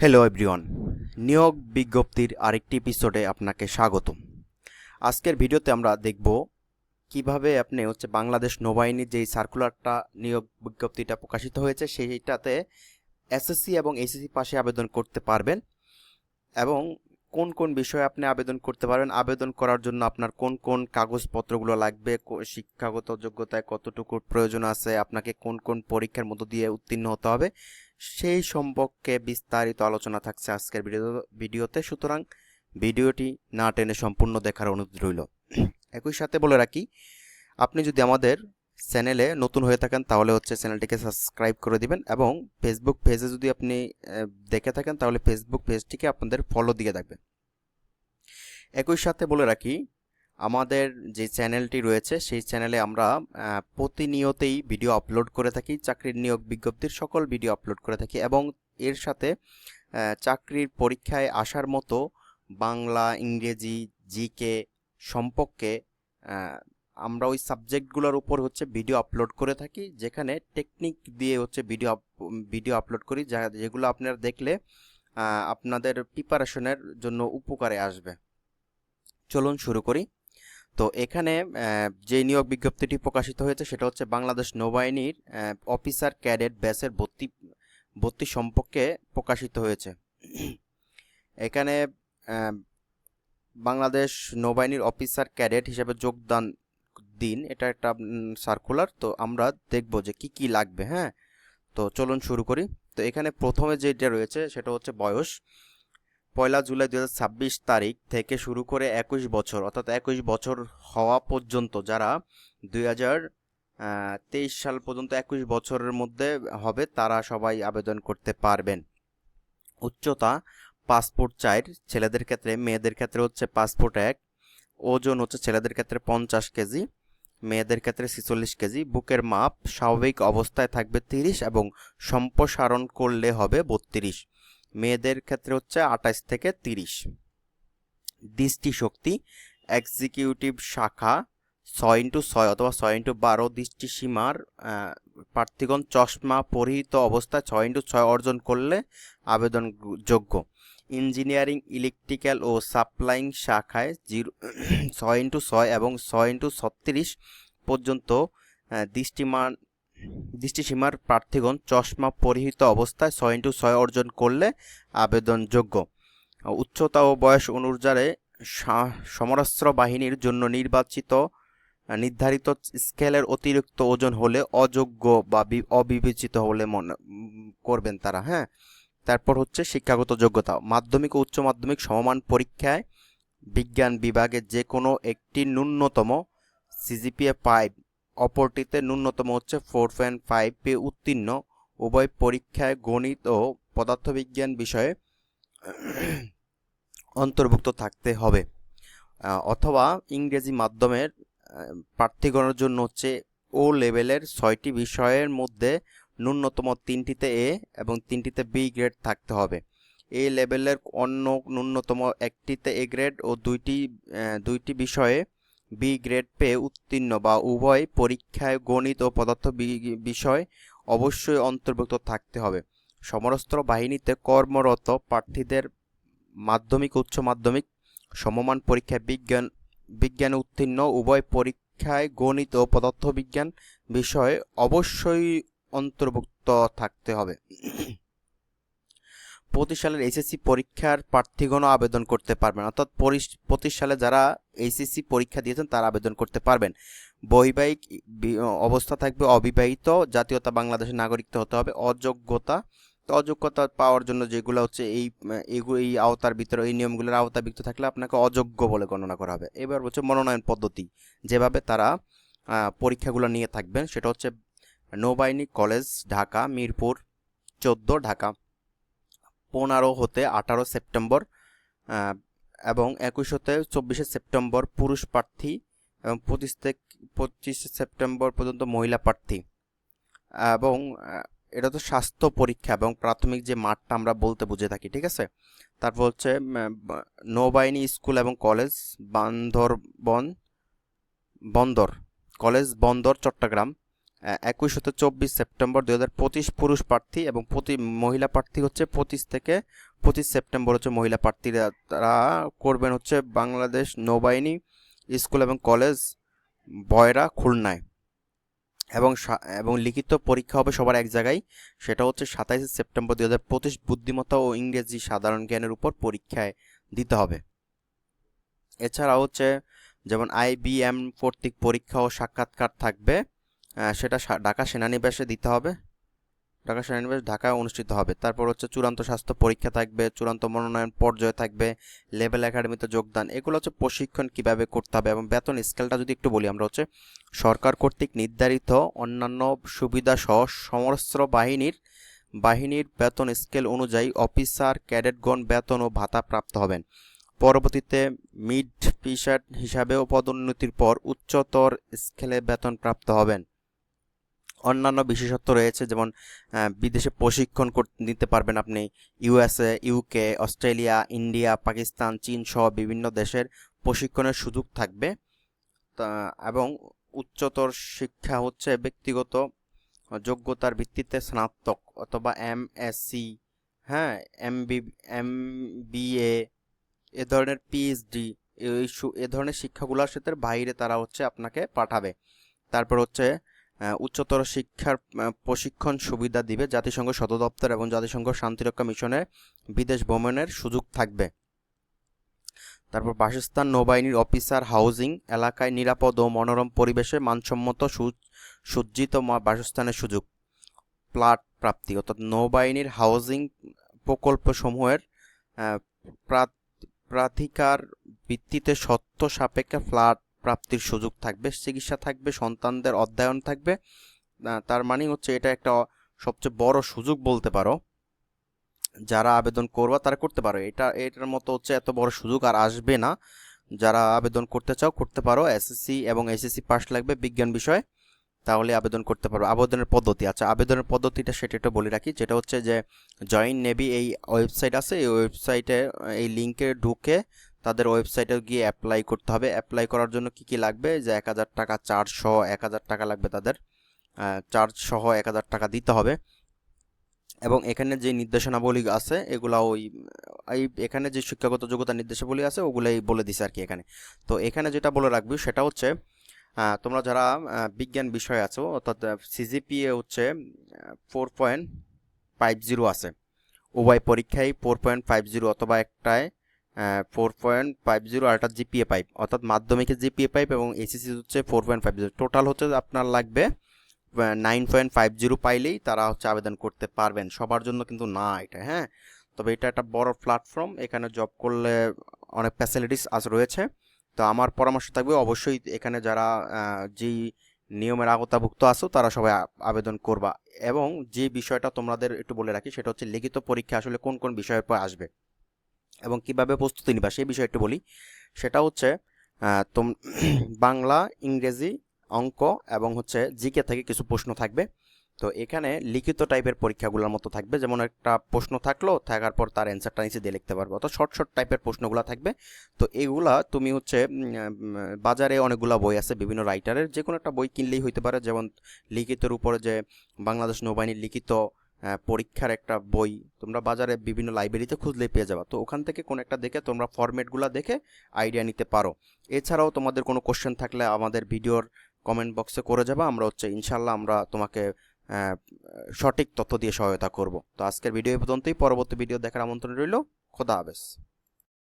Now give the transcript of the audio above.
Hello everyone নিয়োগ বিজ্ঞপ্তির আরেকটি এপিসোডে আপনাকে স্বাগতম। আজকের ভিডিওতে আমরা দেখব কীভাবে আপনি হচ্ছে বাংলাদেশ নৌবাহিনীর যেই সার্কুলারটা নিয়োগ বিজ্ঞপ্তিটা প্রকাশিত হয়েছে, সেইটাতে এসএসসি এবং এসএসসি পাশে আবেদন করতে পারবেন এবং কোন কোন বিষয়ে আপনি আবেদন করতে পারবেন, আবেদন করার জন্য আপনার কোন কোন কাগজপত্রগুলো লাগবে শিক্ষাগত যোগ্যতায় কতটুকু প্রয়োজন আছে, আপনাকে কোন কোন পরীক্ষার মধ্য দিয়ে উত্তীর্ণ হতে হবে সেই সম্পর্কে বিস্তারিত আলোচনা থাকছে আজকের ভিডিও, ভিডিওতে। সুতরাং ভিডিওটি না টেনে সম্পূর্ণ দেখার অনুরোধ রইল। একই সাথে বলে রাখি, আপনি যদি আমাদের চ্যানেলে নতুন হয়ে থাকেন, তাহলে হচ্ছে চ্যানেলটিকে সাবস্ক্রাইব করে দিবেন এবং ফেসবুক পেজে যদি আপনি দেখে থাকেন, তাহলে ফেসবুক পেজটিকে আপনাদের ফলো দিয়ে থাকবেন। একই সাথে বলে রাখি আমাদের যে চ্যানেলটি রয়েছে, সেই চ্যানেলে আমরা প্রতিনিয়তেই ভিডিও আপলোড করে থাকি, চাকরির নিয়োগ বিজ্ঞপ্তির সকল ভিডিও আপলোড করে থাকি এবং এর সাথে চাকরির পরীক্ষায় আসার মতো বাংলা, ইংরেজি, জিকে সম্পর্কে আমরা ওই সাবজেক্টগুলোর উপর হচ্ছে ভিডিও আপলোড করে থাকি, যেখানে টেকনিক দিয়ে হচ্ছে ভিডিও ভিডিও আপলোড করি, যা, যেগুলো আপনারা দেখলে আপনাদের প্রিপারেশনের জন্য উপকারে আসবে। চলুন শুরু করি। তো এখানে যে নিয়োগ বিজ্ঞপ্তিটি প্রকাশিত হয়েছে সেটা হচ্ছে বাংলাদেশ নৌবাহিনীর অফিসার ক্যাডেট ব্যাচের ভর্তি ভর্তি সম্পর্কে প্রকাশিত হয়েছে। এখানে বাংলাদেশ নৌবাহিনীর অফিসার ক্যাডেট হিসেবে যোগদান দিন, এটা একটা সার্কুলার তো আমরা দেখব যে কি কি লাগবে হ্যাঁ? তো চলুন শুরু করি। তো এখানে প্রথমে যেটা রয়েছে সেটা হচ্ছে বয়স। পয়লা জুলাই দুই হাজার ছাব্বিশ তারিখ থেকে শুরু করে একুশ বছর, অর্থাৎ একুশ বছর হওয়া পর্যন্ত যারা দুই তেইশ সাল পর্যন্ত একুশ বছরের মধ্যে হবে, তারা সবাই আবেদন করতে পারবেন। উচ্চতা পাসপোর্ট চার, ছেলেদের ক্ষেত্রে, মেয়েদের ক্ষেত্রে হচ্ছে পাসপোর্ট এক, ওজন হচ্ছে ছেলেদের ক্ষেত্রে পঞ্চাশ কেজি, মেয়েদের ক্ষেত্রে ছিচল্লিশ কেজি, বুকের মাপ স্বাভাবিক অবস্থায় থাকবে তিরিশ এবং সম্প্রসারণ করলে হবে বত্রিশ। মেয়েদের ক্ষেত্রে হচ্ছে আঠাশ থেকে তিরিশ। দৃষ্টিশক্তি এক্সিকিউটিভ শাখা, ছয় ইন্টু ছয় অথবা ছয় ইন্টু বারো দৃষ্টিসীমার প্রার্থীগণ চশমা পরিহিত অবস্থায় ছয় ইন্টু ছয় অর্জন করলে আবেদন যোগ্য। ইঞ্জিনিয়ারিং, ইলেকট্রিক্যাল ও সাপ্লাইং শাখায় জিরো, ছয় ইন্টু ছয় এবং ছয় ইন্টু ছত্রিশ পর্যন্ত দৃষ্টিমান দৃষ্টিসীমার প্রার্থীগণ চশমা পরিহিত অবস্থায় ছয় ইন্টু ছয় অর্জন করলে আবেদনযোগ্য। উচ্চতা ও বয়স অনুযায়ী সমরাস্ত্র বাহিনীর জন্য নির্বাচিত, নির্ধারিত স্কেলের অতিরিক্ত ওজন হলে অযোগ্য বা বি- অবিবেচিত হলে মনে করবেন তারা হ্যাঁ? তারপর হচ্ছে শিক্ষাগত যোগ্যতা। মাধ্যমিক ও উচ্চ মাধ্যমিক সমমান পরীক্ষায় বিজ্ঞান বিভাগে যে কোনো একটি ন্যূনতম সিজিপিএ ফাইভ অপরটিতে ন্যূনতম হচ্ছে ফোর পয়েন্ট ফাইভ উত্তীর্ণ। উভয় পরীক্ষায় গণিত ও পদার্থবিজ্ঞান বিষয়ে অন্তর্ভুক্ত থাকতে হবে। অথবা ইংরেজি মাধ্যমের প্রার্থীগণের জন্য হচ্ছে ও লেভেলের ছয়টি বিষয়ের মধ্যে ন্যূনতম তিনটিতে এ এবং তিনটিতে বি গ্রেড থাকতে হবে। এ লেভেলের অন্য ন্যূনতম একটিতে এ গ্রেড ও দুইটি দুইটি বিষয়ে বি গ্রেড পেয়ে উত্তীর্ণ বা উভয় পরীক্ষায় গণিত ও পদার্থ বিষয় অবশ্যই অন্তর্ভুক্ত থাকতে হবে। সমরস্ত্র বাহিনীতে কর্মরত প্রার্থীদের মাধ্যমিক, উচ্চ মাধ্যমিক, সমমান পরীক্ষায় বিজ্ঞান, বিজ্ঞানে উত্তীর্ণ, উভয় পরীক্ষায় গণিত ও পদার্থবিজ্ঞান বিষয়ে অবশ্যই অন্তর্ভুক্ত থাকতে হবে। পঁচিশ সালের এইচএসসি পরীক্ষার প্রার্থীগণও আবেদন করতে পারবেন। অর্থাৎ পঁচিশ সালে যারা এইচএসসি পরীক্ষা দিয়েছেন, তারা আবেদন করতে পারবেন। বৈবাহিক অবস্থা থাকবে অবিবাহিত, জাতীয়তা বাংলাদেশের নাগরিকত্ব হতে হবে, অযোগ্যতা। অযোগ্যতা পাওয়ার জন্য যেগুলো হচ্ছে এই এই আওতার ভিতরে, এই নিয়মগুলোর আওতার ভিতরে থাকলে আপনাকে অযোগ্য বলে গণনা করা হবে। এবার হচ্ছে মনোনয়ন পদ্ধতি। যেভাবে তারা পরীক্ষাগুলো নিয়ে থাকবেন, সেটা হচ্ছে নৌবাহিনী কলেজ, ঢাকা, মিরপুর, চোদ্দ, ঢাকা। পনেরো হতে আঠারো সেপ্টেম্বর এবং একুশ হতে চব্বিশে সেপ্টেম্বর পুরুষ প্রার্থী এবং পঁচিশ থেকে পঁচিশে সেপ্টেম্বর পর্যন্ত মহিলা প্রার্থী। এবং এটা তো স্বাস্থ্য পরীক্ষা এবং প্রাথমিক যে মাঠটা আমরা বলতে বুঝে থাকি, ঠিক আছে? তারপর হচ্ছে নৌবাহিনী স্কুল এবং কলেজ বান্দরবন, বন্দর, কলেজ বন্দর চট্টগ্রাম। একুশ হতে চব্বিশ সেপ্টেম্বর দুই হাজার পঁচিশ পুরুষ প্রার্থী এবং প্রতি মহিলা প্রার্থী হচ্ছে পঁচিশ থেকে পঁচিশ সেপ্টেম্বর হচ্ছে মহিলা প্রার্থীরা। তারা করবেন হচ্ছে বাংলাদেশ নৌবাহিনী স্কুল এবং কলেজ বয়রা খুলনায়। এবং এবং লিখিত পরীক্ষা হবে সবার এক জায়গায়। সেটা হচ্ছে সাতাইশে সেপ্টেম্বর দুই হাজার পঁচিশ বুদ্ধিমত্তা ও ইংরেজি সাধারণ জ্ঞানের উপর পরীক্ষায় দিতে হবে। এছাড়া হচ্ছে যেমন আইবিএম কর্তৃক পরীক্ষা ও সাক্ষাৎকার থাকবে। সেটা ঢাকা সেনানিবাসে দিতে হবে। ঢাকা সেনানিবাস ঢাকায় অনুষ্ঠিত হবে। তারপর হচ্ছে চূড়ান্ত স্বাস্থ্য পরীক্ষা থাকবে, চূড়ান্ত মনোনয়ন পর্যায়ে থাকবে, লেভেল একাডেমিতে যোগদান, এগুলো হচ্ছে প্রশিক্ষণ কীভাবে করতে হবে এবং বেতন স্কেলটা যদি একটু বলি আমরা হচ্ছে, সরকার কর্তৃক নির্ধারিত অন্যান্য সুবিধা সহ সশস্ত্র বাহিনীর বাহিনীর বেতন স্কেল অনুযায়ী অফিসার, ক্যাডেটগণ বেতন ও ভাতা প্রাপ্ত হবেন। পরবর্তীতে মিড পিসার হিসাবেও পদোন্নতির পর উচ্চতর স্কেলে বেতন প্রাপ্ত হবেন। অন্যান্য বিশেষত্ব রয়েছে, যেমন বিদেশে প্রশিক্ষণ নিতে পারবেন আপনি USA UK Australia, India, Pakistan, চীন সহ বিভিন্ন দেশের প্রশিক্ষণের সুযোগ থাকবে। এবং উচ্চতর শিক্ষা হচ্ছে ব্যক্তিগত যোগ্যতার ভিত্তিতে স্নাতক অথবা এমএসসি হ্যাঁ এমবি এমবিএ এ ধরনের পিএইচডি এই এ ধরনের শিক্ষাগুলোর সাথে বাইরে তারা হচ্ছে আপনাকে পাঠাবে। তারপর হচ্ছে উচ্চতর শিক্ষার প্রশিক্ষণ সুবিধা দিবে জাতিসংঘ সদর দপ্তর এবং জাতিসংঘ শান্তিরক্ষা মিশনে বিদেশ ভ্রমণের সুযোগ থাকবে। তারপর বাসস্থান, নৌবাহিনীর অফিসার, হাউজিং, এলাকায় নিরাপদ ও মনোরম পরিবেশে মানসম্মত সু- সজ্জিত মা- বাসস্থানের সুযোগ। প্লাট প্রাপ্তি, অর্থাৎ নৌবাহিনীর হাউজিং প্রকল্পসমূহের প্রাধিকার ভিত্তিতে সত্য সাপেক্ষে ফ্ল্যাট প্রাপ্তির সুযোগ থাকবে, চিকিৎসা থাকবে, সন্তানদের অধ্যয়ন থাকবে। তার মানে হচ্ছে এটা একটা সবচেয়ে বড় সুযোগ বলতে পারো। যারা আবেদন করবা তারা করতে পারো। এটা, এটার মতো হচ্ছে এত বড় সুযোগ আর আসবে না। যারা আবেদন করতে চাও করতে পারো। এসএসসি এবং এসএসসি পাস লাগবে বিজ্ঞান বিষয়ে। তাহলে আবেদন করতে পারো। আবেদনের পদ্ধতি আচ্ছা আবেদনের পদ্ধতিটা সেটা একটু বলে রাখি। যেটা হচ্ছে যে জয়েন নেভি এই ওয়েবসাইট আছে। এই ওয়েবসাইটে এই লিঙ্কে ঢুকে তাদের ওয়েবসাইটে গিয়ে অ্যাপ্লাই করতে হবে। অ্যাপ্লাই করার জন্য কি কি লাগবে? যে এক হাজার টাকা চার্জ সহ এক হাজার টাকা লাগবে তাদের। চার্জ সহ এক হাজার টাকা দিতে হবে। এবং এখানে যে নির্দেশনাবলী আছে, এগুলা ওই, এই এখানে যে শিক্ষাগত যোগ্যতা নির্দেশাবলী আছে, ওগুলাই বলে দিছে আর কি এখানে। তো এখানে যেটা বলে রাখবি, সেটা হচ্ছে তোমরা যারা বিজ্ঞান বিষয় আছো, অর্থাৎ সিজিপিএ হচ্ছে ফোর পয়েন্ট ফাইভ জিরো আছে। উভয় পরীক্ষায় ফোর পয়েন্ট ফাইভ জিরো অথবা একটায় ফোর পয়েন্ট ফাইভ জিরো আর জিপিএ পাইপ অর্থাৎ মাধ্যমিকের জিপিএ পাইপ এবং এসএসসি হচ্ছে four point five zero total হচ্ছে আপনার লাগবে নাইন পয়েন্ট ফাইভ জিরো পাইলেই তারা হচ্ছে আবেদন করতে পারবেন। সবার জন্য কিন্তু না এটা হ্যাঁ? তবে এটা একটা বড় প্ল্যাটফর্ম এখানে জব করলে অনেক ফ্যাসিলিটিস আজ রয়েছে। তো আমার পরামর্শ থাকবে অবশ্যই এখানে যারা যেই নিয়মের আগতাভুক্ত আছো, তারা সবাই আবেদন করবা। এবং যে বিষয়টা তোমাদের একটু বলে রাখি, সেটা হচ্ছে লিখিত পরীক্ষা আসলে কোন কোন বিষয়ের পর আসবে। এবং কীভাবে প্রস্তুতি নিবা, সেই বিষয়ে একটু বলি। সেটা হচ্ছে তোম, বাংলা, ইংরেজি, অঙ্ক এবং হচ্ছে জিকে থেকে কিছু প্রশ্ন থাকবে। তো এখানে লিখিত টাইপের পরীক্ষাগুলোর মতো থাকবে। যেমন একটা প্রশ্ন থাকল, থাকার পর তার অ্যান্সারটা নিচে দিয়ে লিখতে পারব। অর্থাৎ শর্ট শর্ট টাইপের প্রশ্নগুলো থাকবে। তো এগুলা তুমি হচ্ছে বাজারে অনেকগুলা বই আছে, বিভিন্ন রাইটারের যে কোনো একটা বই কিনলেই হইতে পারে। যেমন লিখিতের উপরে যে বাংলাদেশ নৌবাহিনীর লিখিত পরীক্ষার একটা বই। তোমরা বাজারে বিভিন্ন লাইব্রেরিতে খুঁজলে পেয়ে যাবা। তো ওখান থেকে কোনো একটা দেখে তোমরা ফরম্যাটগুলো দেখে আইডিয়া নিতে পারো। এছাড়াও তোমাদের কোনো কোশ্চেন থাকলে আমাদের ভিডিওর কমেন্ট বক্সে করে যাবা। আমরা হচ্ছে ইনশাল্লাহ আমরা তোমাকে সঠিক তথ্য দিয়ে সহায়তা করব। তো আজকের ভিডিও এই পর্যন্তই। পরবর্তী ভিডিও দেখার আমন্ত্রণ রইল। খোদা হাফেজ।